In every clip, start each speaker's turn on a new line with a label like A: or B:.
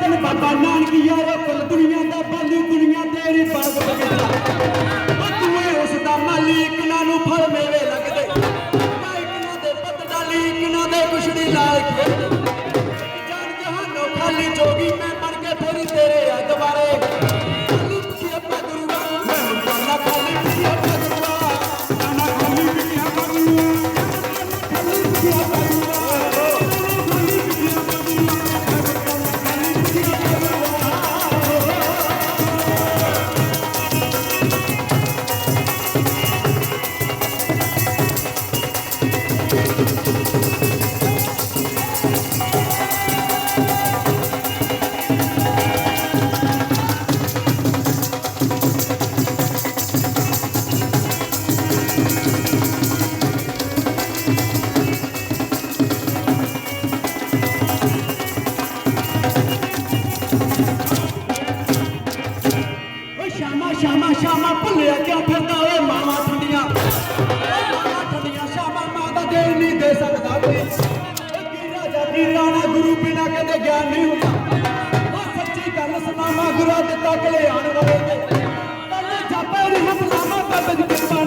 A: ਤਨ ਬਾਬਾ ਨਾਨਕ ਉਹ ਕੁੱਲ ਦੁਨੀਆ ਦਾ ਬਾਲੀ ਦੁਨੀਆ ਤੇਰੀ ਬਾਗ ਬਗੜਾ ਕਦੇ ਨਹੀਂ ਹੁੰਦਾ। ਓ ਸੱਚੀ ਗੱਲ ਸੁਣਾਵਾ, ਗੁਰੂ ਦਿੱਤਾ ਕਲੇ ਆਣ ਵਾਲੇ ਤੇ ਤੈਨੂੰ ਜਾਪੇ ਨਹੀਂ ਹਮਲਾਮਾ ਬਾਬੇ ਦੀ ਕਿਰਪਾ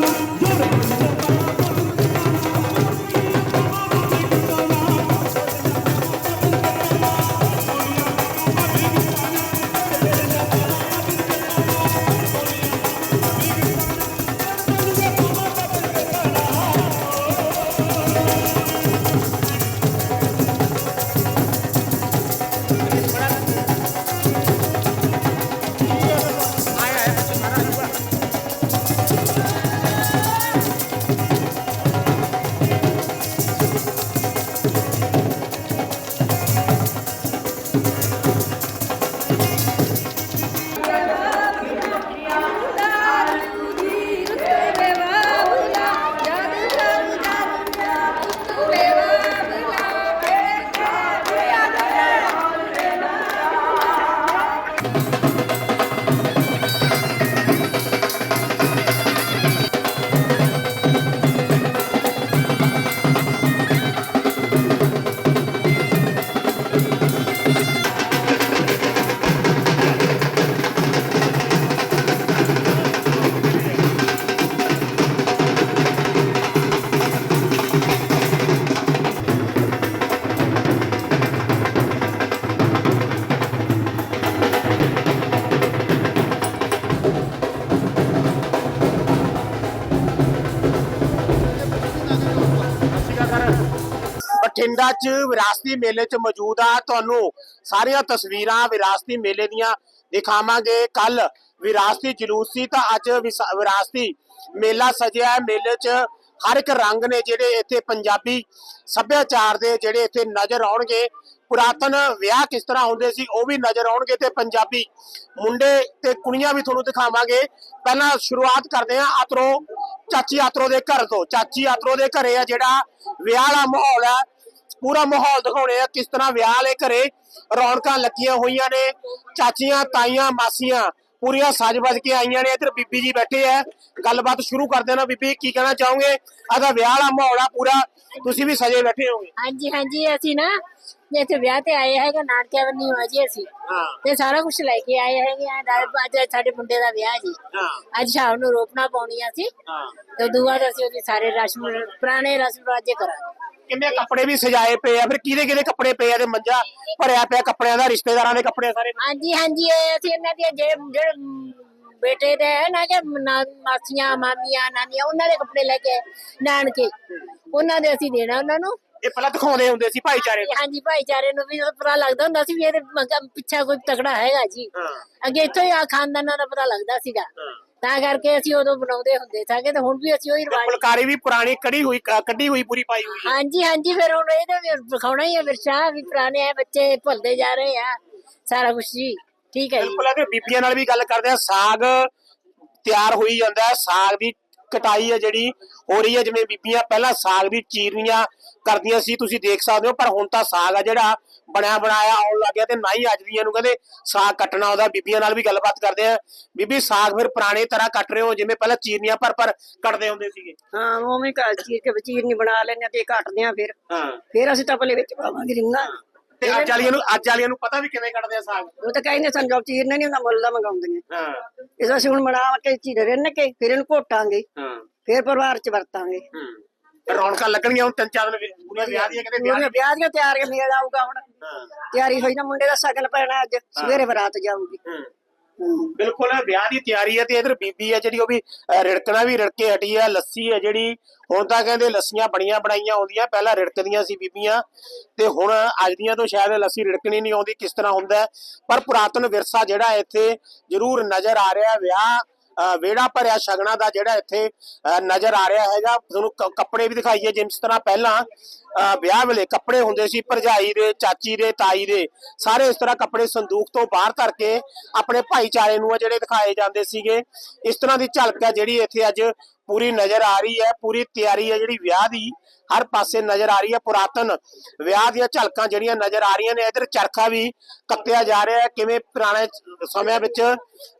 A: Thank you.
B: ਬਠਿੰਡਾ 'ਚ ਵਿਰਾਸਤੀ ਮੇਲੇ 'ਚ ਮੌਜੂਦ ਆ। ਤੁਹਾਨੂੰ ਸਾਰੀਆਂ ਤਸਵੀਰਾਂ ਵਿਰਾਸਤੀ ਮੇਲੇ ਦੀਆਂ ਦਿਖਾਵਾਂਗੇ। ਕੱਲ ਵਿਰਾਸਤੀ ਜਲੂਸ ਸੀ ਤਾਂ ਅੱਜ ਵਿਰਾਸਤੀ ਮੇਲਾ ਸਜਿਆ ਮੇਲੇ 'ਚ ਹਰ ਇੱਕ ਰੰਗ ਨੇ ਜਿਹੜੇ ਇੱਥੇ ਪੰਜਾਬੀ ਸੱਭਿਆਚਾਰ ਦੇ ਜਿਹੜੇ ਇੱਥੇ ਨਜ਼ਰ ਆਉਣਗੇ। ਪੁਰਾਤਨ ਵਿਆਹ ਕਿਸ ਤਰ੍ਹਾਂ ਹੁੰਦੇ ਸੀ ਉਹ ਵੀ ਨਜ਼ਰ ਆਉਣਗੇ ਤੇ ਪੰਜਾਬੀ ਮੁੰਡੇ ਤੇ ਕੁੜੀਆਂ ਵੀ ਤੁਹਾਨੂੰ ਦਿਖਾਵਾਂਗੇ। ਪਹਿਲਾਂ ਸ਼ੁਰੂਆਤ ਕਰਦੇ ਹਾਂ ਆਤਰੋ, ਚਾਚੀ ਆਤਰੋ ਦੇ ਘਰ ਤੋਂ। ਚਾਚੀ ਆਤਰੋ ਦੇ ਘਰੇ ਆ ਜਿਹੜਾ ਵਿਆਹ ਦਾ ਮਾਹੌਲ ਹੈ ਪੂਰਾ ਮਾਹੌਲ ਦਿਖਾਉਣੇ ਆ ਕਿਸ ਤਰ੍ਹਾਂ ਵਿਆਹ ਵਾਲੇ ਘਰੇ ਰੌਣਕਾਂ ਲੱਗੀਆਂ ਹੋਈਆਂ ਨੇ ਚਾਚੀਆਂ ਤਾਈਆਂ ਮਾਸੀਆਂ ਪੂਰੀਆਂ ਸੱਜ-ਵੱਜ ਕੇ ਆਈਆਂ ਨੇ ਇੱਧਰ ਬੀਬੀ ਜੀ ਬੈਠੇ ਆ। ਗੱਲਬਾਤ ਸ਼ੁਰੂ ਕਰਦੇ ਨਾ ਬੀਬੀ ਕੀ ਕਹਿਣਾ ਚਾਹੋਗੇ? ਆਦਾ ਵਿਆਹ ਵਾਲਾ ਮਾਹੌਲ ਆ ਪੂਰਾ ਤੁਸੀਂ ਵੀ ਸਜੇ ਬੈਠੇ ਹੋਗੇ
C: ਹਾਂਜੀ ਹਾਂਜੀ ਅਸੀਂ ਨਾ ਇੱਥੇ ਵਿਆਹ ਤੇ ਆਏ ਹੈਗੇ ਨਾਨਕਿਆਂ ਬੰਨੀ ਹੋਆ ਜੀ ਅਸੀਂ।
B: ਹਾਂ।
C: ਤੇ ਸਾਰਾ ਕੁਝ ਲੈ ਕੇ ਆਏ ਹੈਗੇ ਆ ਨਾਲ ਅੱਜ ਸਾਡੇ ਮੁੰਡੇ ਦਾ ਵਿਆਹ ਜੀ।
B: ਹਾਂ।
C: ਅੱਜ ਸ਼ਾਮ ਨੂੰ ਰੋਪਣਾ ਪਾਉਣੀ ਆ ਸੀ
B: ਹਾਂ।
C: ਤੇ ਦੂਆ ਅਸੀਂ ਉਹਦੇ ਸਾਰੇ ਰਸਮ ਪੁਰਾਣੇ ਰਸਮ ਰਾਜੇ ਕਰਾਂਗੇ।
B: ਕਿੰਨੇ ਕੱਪੜੇ ਵੀ ਸਜਾਏ ਪਏ ਆ ਫਿਰ ਕਿਹਦੇ ਕਿਹਦੇ ਕੱਪੜੇ ਪਏ ਆ ਤੇ ਮੰਜਾ ਭਰਿਆ ਪਿਆ ਕੱਪੜਿਆਂ ਦਾ ਰਿਸ਼ਤੇਦਾਰਾਂ ਦੇ ਕੱਪੜੇ ਸਾਰੇ?
C: ਹਾਂਜੀ ਹਾਂਜੀ ਇਹ ਅਸੀਂ ਇਹਨਾਂ ਦੇ ਜਿਹੜੇ ਜਿਹੜੇ ਬੇਟੇ ਦੇ ਹੈ ਨਾ ਕਿ ਨਾ- ਮਾਸੀਆਂ ਮਾਮੀਆਂ ਨਾਨੀਆਂ ਉਹਨਾਂ ਦੇ ਕੱਪੜੇ ਲੈ ਕੇ ਆਏ, ਨਾਨਕੇ। ਉਹਨਾਂ ਦੇ ਅਸੀਂ ਦੇਣਾ ਉਹਨਾਂ ਨੂੰ।
B: ਇਹ ਪਹਿਲਾਂ ਦਿਖਾਉਂਦੇ ਹੁੰਦੇ ਸੀ ਭਾਈਚਾਰੇ ਨੂੰ?
C: ਹਾਂਜੀ ਭਾਈਚਾਰੇ ਨੂੰ ਵੀ ਪਤਾ ਲੱਗਦਾ ਹੁੰਦਾ ਸੀ ਵੀ ਇਹਦੇ ਮਗਰ ਪਿੱਛੇ ਕੋਈ ਤਕੜਾ ਹੈਗਾ ਜੀ।
B: ਹਾਂ।
C: ਅੱਗੇ ਇੱਥੋਂ ਹੀ ਆ ਖਾਨਦਾਨਾਂ ਦਾ ਪਤਾ ਲੱਗਦਾ ਸੀਗਾ।
B: ਹਾਂ।
C: ਤਾਂ ਕਰਕੇ ਅਸੀਂ ਉਦੋਂ ਬਣਾਉਂਦੇ ਹੁੰਦੇ ਸਾਗੇ ਤੇ ਹੁਣ ਵੀ ਅਸੀਂ ਉਹੀ ਰਿਵਾਜ
B: ਫੁਲਕਾਰੀ ਵੀ ਪੁਰਾਣੀ ਕੜੀ ਹੋਈ ਕ- ਕੱਢੀ ਹੋਈ ਪੂਰੀ ਪਾਈ ਹੋਈ ਹੈ।
C: ਹਾਂਜੀ ਹਾਂਜੀ ਫਿਰ ਹੁਣ ਇਹਦੇ ਵੀ ਦਿਖਾਉਣਾ ਹੀ ਹੈ ਵਿਰਸਾ ਵੀ ਪੁਰਾਣੇ ਆ ਬੱਚੇ ਭੁੱਲਦੇ ਜਾ ਰਹੇ ਆ ਸਾਰਾ ਕੁਝ ਜੀ। ਠੀਕ ਹੈ ਜੀ।
B: ਬਿਲਕੁਲ ਹੈ ਕਿ ਬੀਬੀਆਂ ਨਾਲ ਵੀ ਗੱਲ ਕਰਦੇ ਆ ਸਾਗ ਤਿਆਰ ਹੋਈ ਜਾਂਦਾ ਹੈ ਸਾਗ ਦੀ ਕਟਾਈ ਹੈ ਜਿਹੜੀ ਹੋ ਰਹੀ ਹੈ ਜਿਵੇਂ ਬੀਬੀਆਂ ਪਹਿਲਾਂ ਸਾਗ ਦੀ ਚੀਰਨੀਆਂ ਕਰਦੀਆਂ ਸੀ ਤੁਸੀਂ ਦੇਖ ਸਕਦੇ ਹੋ ਪਰ ਹੁਣ ਤਾਂ ਸਾਗ ਆ ਜਿਹੜਾ ਬਣਿਆ ਬਣਾਇਆ ਆਉਣ ਲੱਗ ਗਿਆ ਤੇ ਨਾ ਹੀ ਅੱਜ ਦੀਆਂ ਨੂੰ ਕਹਿੰਦੇ ਸਾਗ ਕੱਟਣਾ ਉਹਦਾ ਬੀਬੀਆਂ ਨਾਲ ਵੀ ਗੱਲਬਾਤ ਕਰਦੇ ਆ। ਬੀਬੀ ਸਾਗ ਫਿਰ ਪੁਰਾਣੇ ਤਰ੍ਹਾਂ ਕੱਟ ਰਹੇ ਹੋ ਜਿਵੇਂ ਪਹਿਲਾਂ ਚੀਰਨੀਆਂ ਪਰ ਪਰ ਕੱਟਦੇ ਹੁੰਦੇ ਸੀਗੇ।
D: ਹਾਂ ਉਵੇਂ ਘਰ ਚੀਰ ਕੇ ਵਚੀਰ ਨਹੀਂ ਬਣਾ ਲੈਣੇ ਤੇ ਕੱਟਦੇ ਆ ਫਿਰ।
B: ਹਾਂ।
D: ਫਿਰ ਅਸੀਂ ਤਪਲੇ ਵਿੱਚ ਪਾਵਾਂਗੇ ਰਿੰਗਾ।
B: ਤੇ ਅੱਜ ਵਾਲੀਆਂ ਨੂੰ ਅੱਜ ਵਾਲੀਆਂ ਨੂੰ ਪਤਾ ਵੀ ਕਿਵੇਂ ਕੱਢਦੇ ਆ ਸਾਗ?
D: ਉਹ ਤਾਂ ਕਹਿੰਦੇ ਸਾਨੂੰ ਜੋ ਚੀਰਨਾ ਨਹੀਂ ਹੁੰਦਾ ਮੁੱਲ ਦਾ ਮੰਗਾਉਂਦੀਆਂ।
B: ਹਾਂ।
D: ਇਸ ਅਸੀਂ ਹੁਣ ਬਣਾ ਕੇ ਚੀਰ ਰਿੰਨ ਕੇ ਫਿਰ ਇਹਨੂੰ ਘੋਟਾਂਗੇ।
B: ਹਾਂ।
D: ਫਿਰ ਪਰਿਵਾਰ ਚ ਵਰਤਾਂਗੇ।
B: ਹੂੰ। ਰੌਣਕਾਂ ਲੱਗਣਗੀਆਂ ਹੁਣ ਤਿੰਨ ਚਾਰ ਦਿਨ ਵਿਆਹ ਦੀਆਂ ਕਿਤੇ ਵਿਆਹ
D: ਦੀਆਂ ਤਿਆਰ ਮੇਲ ਆਊਗਾ ਹੁਣ।
B: ਹਾਂ।
D: ਤਿਆਰੀ ਹੋਈ ਨਾ ਮੁੰਡੇ ਦਾ ਸ਼ਗਨ ਪੈਣਾ ਅੱਜ ਸਵੇਰੇ ਬਰਾਤ ਜਾਊਗੀ।
B: ਬਿਲਕੁਲ, ਵਿਆਹ ਦੀ ਤਿਆਰੀ ਹੈ ਤੇ ਇਧਰ ਬੀਬੀ ਹੈ ਜਿਹੜੀ ਉਹ ਵੀ ਰਿੜਕਣਾ ਵੀ ਰਿੜਕੇ ਹਟੀ ਹੈ ਲੱਸੀ ਹੈ ਜਿਹੜੀ, ਹੁਣ ਤਾਂ ਕਹਿੰਦੇ ਲੱਸੀਆਂ ਬਣੀਆਂ ਬਣਾਈਆਂ ਆਉਂਦੀਆਂ ਪਹਿਲਾਂ ਰਿੜਕਦੀਆਂ ਸੀ ਬੀਬੀਆਂ, ਤੇ ਹੁਣ ਅੱਜ ਦੀਆਂ ਤੋਂ ਸ਼ਾਇਦ ਲੱਸੀ ਰਿੜਕਣੀ ਨਹੀਂ ਆਉਂਦੀ, ਕਿਸ ਤਰ੍ਹਾਂ ਹੁੰਦਾ ਪਰ ਪੁਰਾਤਨ ਵਿਰਸਾ ਜਿਹੜਾ ਇੱਥੇ ਜ਼ਰੂਰ ਨਜ਼ਰ ਆ ਰਿਹਾ, ਵਿਆਹ ਅਹ, ਭਰਿਆ ਸ਼ਗਨਾਂ ਦਾ ਜਿਹੜਾ ਇੱਥੇ ਨਜ਼ਰ ਆ ਰਿਹਾ ਹੈਗਾ। ਤੁਹਾਨੂੰ ਕੱਪੜੇ ਵੀ ਦਿਖਾਈਏ ਜਿਸ ਤਰ੍ਹਾਂ ਪਹਿਲਾਂ ਵਿਆਹ ਵੇਲੇ ਕੱਪੜੇ ਹੁੰਦੇ ਸੀ ਭਰਜਾਈ ਦੇ ਚਾਚੀ ਦੇ ਤਾਈ ਦੇ। ਸਾਰੇ ਇਸ ਤਰ੍ਹਾਂ ਕੱਪੜੇ ਸੰਦੂਕ ਤੋਂ ਬਾਹਰ ਧਰ ਕੇ ਆਪਣੇ ਭਾਈਚਾਰੇ ਨੂੰ ਜਿਹੜੇ ਦਿਖਾਏ ਜਾਂਦੇ ਸੀਗੇ। ਇਸ ਤਰ੍ਹਾਂ ਦੀ ਝਲਕ ਹੈ ਜਿਹੜੀ ਇੱਥੇ ਅੱਜ ਪੂਰੀ ਨਜ਼ਰ ਆ ਰਹੀ ਹੈ ਪੂਰੀ ਤਿਆਰੀ ਹੈ ਜਿਹੜੀ ਵਿਆਹ ਦੀ ਹਰ ਪਾਸੇ ਨਜ਼ਰ ਆ ਰਹੀ ਹੈ ਪੁਰਾਤਨ ਵਿਆਹ ਦੀਆਂ ਝਲਕਾਂ ਜਿਹੜੀਆਂ ਨਜ਼ਰ ਆ ਰਹੀਆਂ ਨੇ ਇਧਰ ਚਰਖਾ ਵੀ ਕੱਤਿਆ ਜਾ ਰਿਹਾ ਹੈ ਕਿਵੇਂ ਪੁਰਾਣੇ ਸਮਿਆਂ ਵਿੱਚ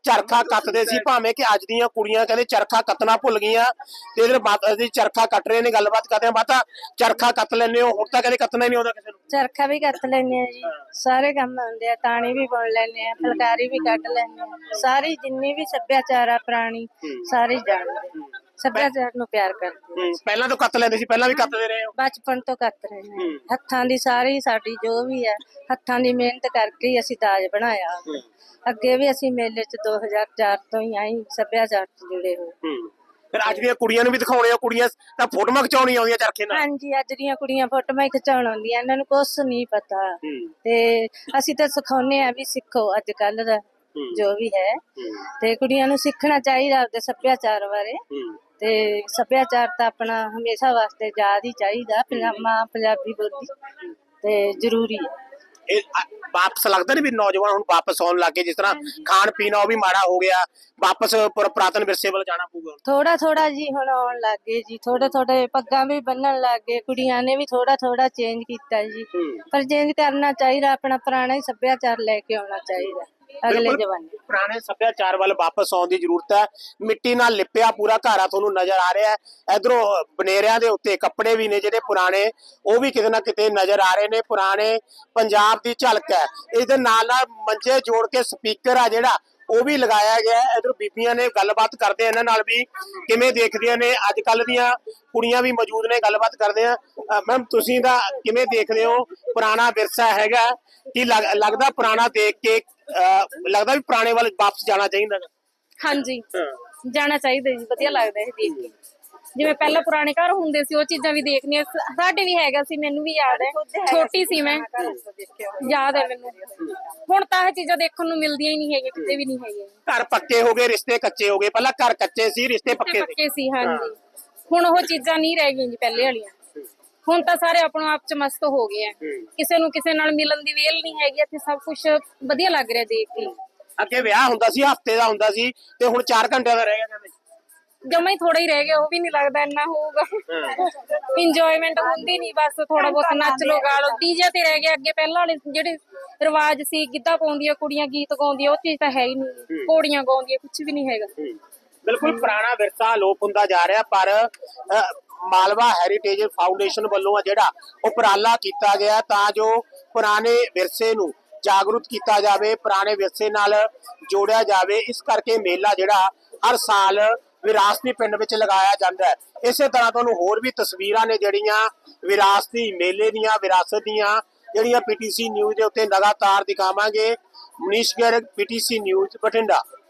B: ਚਰਖਾ ਕੱਤਦੇ ਸੀ ਭਾਵੇਂ ਕਿ ਅੱਜ ਦੀਆਂ ਕੁੜੀਆਂ ਕਹਿੰਦੇ ਚਰਖਾ ਕੱਤਣਾ ਭੁੱਲ ਗਈਆਂ ਤੇ ਇਧਰ ਜੀ ਚਰਖਾ ਕੱਟ ਰਹੇ ਨੇ ਗੱਲਬਾਤ ਕਰਦੇ ਆ ਮਾਤਾ ਚਰਖਾ ਕੱਤ ਲੈਂਦੇ ਹੋ ਹੁਣ ਤਾਂ ਕਹਿੰਦੇ ਕੱਤਣਾ ਹੀ ਨਹੀਂ ਆਉਂਦਾ ਕਿਸੇ ਨੂੰ
E: ਚਰਖਾ ਵੀ ਕੱਤ ਲੈਂਦੇ ਆ ਜੀ ਸਾਰੇ ਕੰਮ ਆਉਂਦੇ ਆ ਤਾਣੀ ਵੀ ਬੁਣ ਲੈਂਦੇ ਆ ਫੁਲਕਾਰੀ ਵੀ ਕੱਢ ਲੈਂਦੇ ਆ ਸਾਰੀ ਜਿੰਨੀ ਵੀ ਸੱਭਿਆਚਾਰ ਆ ਪੁਰਾਣੀ ਸਾਰੇ ਜਾਣਦੇ ਆ। ਸੱਭਿਆਚਾਰ ਨੂੰ ਪਿਆਰ ਕਰਦੇ।
B: ਹੂੰ, ਪਹਿਲਾਂ ਤੋਂ ਕੱਤ ਲੈਂਦੇ ਸੀ ਪਹਿਲਾਂ ਵੀ ਕੱਤਦੇ ਰਹੇ ਹੋ?
E: ਬਚਪਨ ਤੋਂ ਕੱਤ ਰਹੇ ਨੇ
B: ਹੂੰ।
E: ਹੱਥਾਂ ਦੀ ਸਾਰੀ ਸਾਡੀ ਜੋ ਵੀ ਹੈ ਹੱਥਾਂ ਦੀ ਮਿਹਨਤ ਕਰਕੇ ਹੀ ਅਸੀਂ ਦਾਜ ਬਣਾਇਆ। ਅੱਗੇ ਵੀ ਅਸੀਂ ਮੇਲੇ 'ਚ 2004 ਤੋਂ ਹੀ ਆਈ ਸੱਭਿਆਚਾਰ 'ਚ ਜੁੜੇ ਹੋਏ।
B: ਹੂੰ। ਫਿਰ ਅੱਜ ਦੀਆਂ ਕੁੜੀਆਂ ਨੂੰ ਵੀ ਦਿਖਾਉਣੇ ਆ ਕੁੜੀਆਂ ਤਾਂ ਫੋਟੋਆਂ ਖਿਚਾਉਣੀਆਂ ਆਉਂਦੀਆਂ ਚਰਖੇ ਨਾਲ?
E: ਹਾਂਜੀ ਅੱਜ ਦੀਆਂ ਕੁੜੀਆਂ ਫੋਟੋਆਂ ਹੀ ਖਿਚਾਉਣ ਆਉਂਦੀਆਂ ਇਹਨਾਂ ਨੂੰ ਕੁਛ ਨਹੀਂ ਪਤਾ।
B: ਹੂੰ।
E: ਤੇ ਅਸੀਂ ਤਾਂ ਸਿਖਾਉਨੇ ਆ ਵੀ ਸਿੱਖੋ ਅੱਜ ਕੱਲ ਦਾ
B: ਹੂੰ।
E: ਜੋ ਵੀ ਹੈ।
B: ਹੂੰ।
E: ਤੇ ਕੁੜੀਆਂ ਨੂੰ ਸਿੱਖਣਾ ਚਾਹੀਦਾ ਆਪਦੇ ਸੱਭਿਆਚਾਰ ਬਾਰੇ।
B: ਹੂੰ।
E: ਤੇ ਸੱਭਿਆਚਾਰ ਤਾਂ ਆਪਣਾ ਹਮੇਸ਼ਾ ਵਾਸਤੇ ਯਾਦ ਹੀ ਚਾਹੀਦਾ ਪੰਜਾਬਾ ਪੰਜਾਬੀ ਬੋਲੀ ਤੇ ਜ਼ਰੂਰੀ ਹੈ।
B: ਇਹ ਵਾਪਸ ਲੱਗਦਾ ਨਹੀਂ ਵੀ ਨੌਜਵਾਨ ਹੁਣ ਵਾਪਸ ਆਉਣ ਲੱਗੇ ਜਿਸ ਤਰ੍ਹਾਂ ਖਾਣ ਪੀਣਾ ਉਹ ਵੀ ਮਾੜਾ ਹੋ ਗਿਆ ਵਾਪਸ ਪੁਰ- ਪੁਰਾਤਨ ਵਿਰਸੇ ਵੱਲ ਜਾਣਾ ਪਊਗਾ।
E: ਥੋੜਾ ਥੋੜਾ ਜੀ ਹੁਣ ਆਉਣ ਲੱਗ ਜੀ ਥੋੜੇ ਥੋੜੇ ਪੱਗਾਂ ਵੀ ਬੰਨਣ ਲੱਗ ਕੁੜੀਆਂ ਨੇ ਵੀ ਥੋੜਾ ਥੋੜਾ ਚੇਂਜ ਕੀਤਾ ਜੀ। ਪਰ ਚੇਂਜ ਕਰਨਾ ਚਾਹੀਦਾ ਆਪਣਾ ਪੁਰਾਣਾ ਹੀ ਸੱਭਿਆਚਾਰ ਲੈ ਕੇ ਆਉਣਾ ਚਾਹੀਦਾ। ਅਗਲੇ ਜਮਾਨੇ।
B: ਪੁਰਾਣੇ ਸੱਭਿਆਚਾਰ ਵੱਲ ਵਾਪਸ ਆਉਣ ਦੀ ਜ਼ਰੂਰਤ ਹੈ। ਮਿੱਟੀ ਨਾਲ ਲਿਪਿਆ ਪੂਰਾ ਘਰ ਆ ਤੁਹਾਨੂੰ ਨਜ਼ਰ ਆ ਰਿਹਾ ਹੈ। ਇਧਰੋਂ ਬਨੇਰਿਆਂ ਦੇ ਉੱਤੇ ਕੱਪੜੇ ਵੀ ਨੇ ਜਿਹੜੇ ਪੁਰਾਣੇ ਉਹ ਵੀ ਕਿਤੇ ਨਾ ਕਿਤੇ ਨਜ਼ਰ ਆ ਰਹੇ ਨੇ। ਪੁਰਾਣੇ ਪੰਜਾਬ ਦੀ ਝਲਕ ਹੈ। ਇਹਦੇ ਨਾਲ ਨਾਲ ਮੰਜੇ ਜੋੜ ਕੇ ਸਪੀਕਰ ਆ ਜਿਹੜਾ ਉਹ ਵੀ ਲਗਾਇਆ ਗਿਆ ਹੈ। ਇਧਰ ਬੀਬੀਆਂ ਨੇ ਗੱਲਬਾਤ ਕਰਦੇ ਇਹਨਾਂ ਨਾਲ ਵੀ ਕਿਵੇਂ ਦੇਖਦੀਆਂ ਨੇ। ਅੱਜ ਕੱਲ ਦੀਆਂ ਕੁੜੀਆਂ ਵੀ ਮੌਜੂਦ ਨੇ ਗੱਲਬਾਤ ਕਰਦੇ ਆ। ਮੈਮ ਤੁਸੀਂ ਦਾ ਕਿਵੇਂ ਦੇਖਦੇ ਹੋ? ਪੁਰਾਣਾ ਵਿਰਸਾ ਹੈਗਾ ਕੀ ਲੱਗ- ਲੱਗਦਾ ਪੁਰਾਣਾ ਦੇਖ ਕੇ ਲੱਗਦਾ ਵੀ ਪੁਰਾਣੇ ਵੱਲ ਵਾਪਸ ਜਾਣਾ ਚਾਹੀਦਾ।
F: ਹਾਂਜੀ। ਜਾਣਾ ਚਾਹੀਦਾ ਜੀ ਵਧੀਆ ਲੱਗਦਾ ਇਹ ਦੇਖ ਕੇ। ਜਿਵੇਂ ਪਹਿਲਾਂ ਪੁਰਾਣੇ ਘਰ ਹੁੰਦੇ ਸੀ ਉਹ ਚੀਜ਼ਾਂ ਵੀ ਦੇਖਣੀਆਂ ਸਾਡੇ ਵੀ ਹੈਗਾ ਸੀ ਮੈਨੂੰ ਵੀ ਯਾਦ ਹੈ। ਛੋਟੀ ਸੀ ਮੈਂ। ਯਾਦ ਹੈ ਮੈਨੂੰ। ਹੁਣ ਤਾਂ ਇਹ ਚੀਜ਼ਾਂ ਦੇਖਣ ਨੂੰ ਮਿਲਦੀਆਂ ਹੀ ਨਹੀਂ ਹੈਗੀਆਂ ਕਿਤੇ ਵੀ ਨਹੀਂ ਹੈਗੀਆਂ।
B: ਘਰ ਪੱਕੇ ਹੋ ਗਏ ਰਿਸ਼ਤੇ ਕੱਚੇ ਹੋ ਗਏ। ਪਹਿਲਾਂ ਘਰ ਕੱਚੇ ਸੀ ਰਿਸ਼ਤੇ ਪੱਕੇ ਸੀ।
F: ਪੱਕੇ ਸੀ ਹਾਂਜੀ। ਹੁਣ ਉਹ ਚੀਜ਼ਾਂ ਨਹੀਂ ਰਹਿ ਗਈਆਂ ਜੀ ਪਹਿਲੇ ਵਾਲੀਆਂ। ਹੁਣ ਤਾਂ ਸਾਰੇ ਆਪਣੋ ਆਪ ਚ ਮਸਤ ਹੋ ਗਏ ਆ। ਕਿਸੇ ਨੂੰ ਕਿਸੇ ਨਾਲ ਮਿਲਣ ਦੀ ਵੇਲ ਨਹੀਂ ਹੈਗੀ ਇੱਥੇ ਸਭ ਕੁਝ ਵਧੀਆ ਲੱਗ ਰਿਹਾ ਦੇਖ ਕੇ।
B: ਅੱਗੇ ਵਿਆਹ ਹੁੰਦਾ ਸੀ ਹਫ਼ਤੇ ਦਾ ਹੁੰਦਾ ਸੀ ਤੇ ਹੁਣ 4 ਘੰਟਿਆਂ ਦਾ ਰਹਿ ਗਿਆ ਕਹਿੰਦੇ
F: ਜਮਾ ਹੀ ਥੋੜਾ ਹੀ ਰਹਿ ਗਿਆ ਉਹ ਵੀ ਨਹੀਂ ਲੱਗਦਾ ਇੰਨਾ ਹੋਊਗਾ। ਇੰਜੋਇਮੈਂਟ ਹੁੰਦੀ ਨਹੀਂ ਬਸ ਥੋੜਾ ਬਹੁਤ ਨੱਚ ਲੋ ਗਾ ਲੋ। ਡੀਜੇ ਤੇ ਰਹਿ ਗਿਆ ਅੱਗੇ ਪਹਿਲਾਂ ਵਾਲੇ ਜਿਹੜੇ ਰਿਵਾਜ ਸੀ ਗਿੱਧਾ ਪਾਉਂਦੀਆਂ ਕੁੜੀਆਂ ਗੀਤ ਗਾਉਂਦੀਆਂ ਉਹ ਚੀਜ਼ ਤਾਂ ਹੈ ਹੀ ਨਹੀਂ। ਕੋੜੀਆਂ ਗਾਉਂਦੀਆਂ ਕੁਝ ਵੀ ਨਹੀਂ ਹੈਗਾ।
B: ਬਿਲਕੁਲ ਪੁਰਾਣਾ ਵਿਰਸਾ ਲੋਪ ਹੁੰਦਾ ਜਾ ਰਿਹਾ ਪਰ ਮਾਲਵਾ ਹੈਰੀਟੇਜ ਫਾਊਂਡੇਸ਼ਨ ਵੱਲੋਂ ਆ ਜਿਹੜਾ ਉਪਰਾਲਾ ਕੀਤਾ ਗਿਆ ਤਾਂ ਜੋ ਪੁਰਾਣੇ ਵਿਰਸੇ ਨੂੰ ਜਾਗਰੂਕ ਕੀਤਾ ਜਾਵੇ, ਪੁਰਾਣੇ ਵਿਰਸੇ ਨਾਲ ਜੋੜਿਆ ਜਾਵੇ, ਇਸ ਕਰਕੇ ਮੇਲਾ ਜਿਹੜਾ ਹਰ ਸਾਲ ਵਿਰਾਸਤੀ ਪਿੰਡ ਵਿੱਚ ਲਗਾਇਆ ਜਾਂਦਾ ਹੈ। ਇਸੇ ਤਰ੍ਹਾਂ ਤੁਹਾਨੂੰ ਹੋਰ ਵੀ ਤਸਵੀਰਾਂ ਨੇ ਜਿਹੜੀਆਂ ਵਿਰਾਸਤੀ ਮੇਲੇ ਦੀਆਂ, ਵਿਰਾਸਤ ਦੀਆਂ, ਜਿਹੜੀਆਂ ਪੀਟੀਸੀ ਨਿਊਜ਼ ਦੇ ਉੱਤੇ ਲਗਾਤਾਰ ਦਿਖਾਵਾਂਗੇ। Manish Garg PTC news Bathinda.